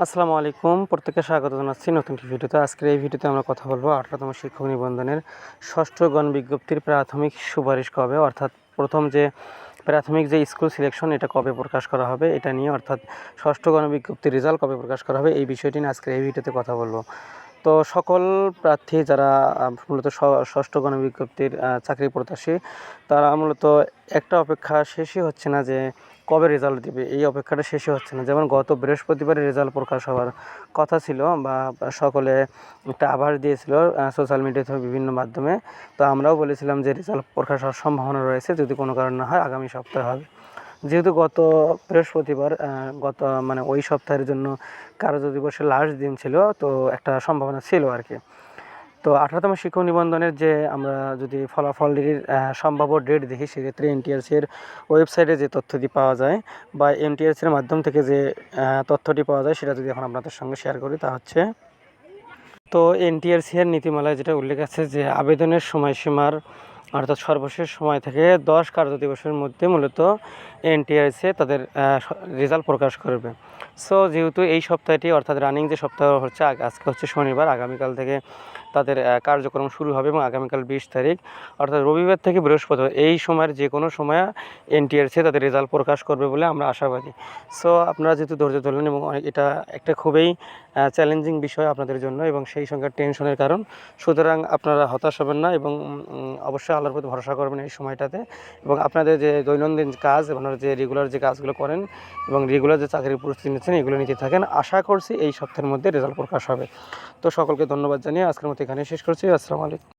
আসসালামু আলাইকুম। প্রত্যেককে স্বাগত জানাচ্ছি নতুন একটি ভিডিওতে। আজকের এই ভিডিওতে আমরা কথা বলব আঠারোতম শিক্ষক নিবন্ধনের ষষ্ঠ গণ বিজ্ঞপ্তির প্রাথমিক সুপারিশ কবে? অর্থাৎ প্রথম যে প্রাথমিক যে স্কুল সিলেকশন, এটা কবে প্রকাশ করা হবে? এটা নিয়ে অর্থাৎ ষষ্ঠ গণ বিজ্ঞপ্তির রেজাল্ট কবে প্রকাশ করা হবে? এই বিষয়টি নিয়ে আজকের এই ভিডিওতে কথা বলব। তো সকল প্রার্থী যারা মূলত ষষ্ঠ গণ বিজ্ঞপ্তির চাকরি প্রত্যাশী, তারা মূলত একটা অপেক্ষা শেষই হচ্ছে না যে কবে রেজাল্ট দিবে? এই অপেক্ষাটা শেষই হচ্ছে না। যেমন গত বৃহস্পতিবারে রেজাল্ট প্রকাশ হওয়ার কথা ছিল বা সকলে একটা আভাস দিয়েছিল সোশ্যাল মিডিয়াতে বিভিন্ন মাধ্যমে। তো আমরাও বলেছিলাম যে রেজাল্ট প্রকাশ হওয়ার সম্ভাবনা রয়েছে, যদি কোনো কারণ না হয় আগামী সপ্তাহে হবে। যেহেতু গত বৃহস্পতিবার গত মানে ওই সপ্তাহের জন্য কার্য দিবসের লাস্ট দিন ছিল, তো একটা সম্ভাবনা ছিল আর কি। তো আঠারোতম শিক্ষক নিবন্ধনের যে আমরা যদি ফলাফলটির আহ, সম্ভাব্য ডেট দেখি সেক্ষেত্রে এনটিআরসির ওয়েবসাইটে যে তথ্যটি পাওয়া যায় বা এনটিআরসির মাধ্যম থেকে যে তথ্যটি পাওয়া যায় সেটা যদি এখন আপনাদের সঙ্গে শেয়ার করি তা হচ্ছে তো এনটিআরসি এর নীতিমালায় যেটা উল্লেখ আছে যে আবেদনের সময়সীমার অর্থাৎ সর্বশেষ সময় থেকে দশ কার্য দিবসের মধ্যে মূলত এনটিআরসি তাদের রেজাল্ট প্রকাশ করবে। সো যেহেতু এই সপ্তাহটি অর্থাৎ রানিং যে সপ্তাহ হচ্ছে আজকে হচ্ছে শনিবার, আগামীকাল থেকে তাদের কার্যক্রম শুরু হবে এবং আগামীকাল বিশ তারিখ, অর্থাৎ রবিবার থেকে বৃহস্পতিবার, এই সময়ের যে কোনো সময় এনটিআরসি তাদের রেজাল্ট প্রকাশ করবে বলে আমরা আশাবাদী। সো আপনারা যেহেতু ধৈর্য ধরলেন এবং এটা একটা খুবই চ্যালেঞ্জিং বিষয় আপনাদের জন্য এবং সেই সঙ্গে টেনশনের কারণ। সুতরাং আপনারা হতাশ হবেন না এবং অবশ্যই আল্লাহর প্রতি ভরসা করবেন এই সময়টাতে এবং আপনাদের যে দৈনন্দিন কাজ আপনারা যে রেগুলার যে কাজগুলো করেন এবং রেগুলার যে চাকরির প্রস্তুতি নিচ্ছেন, এগুলো নিতে থাকেন। আশা করছি এই সপ্তাহের মধ্যে রেজাল্ট প্রকাশ হবে। তো সকলকে ধন্যবাদ জানিয়ে আজকের মতো এখানে শেষ করছি। আসসালামু আলাইকুম।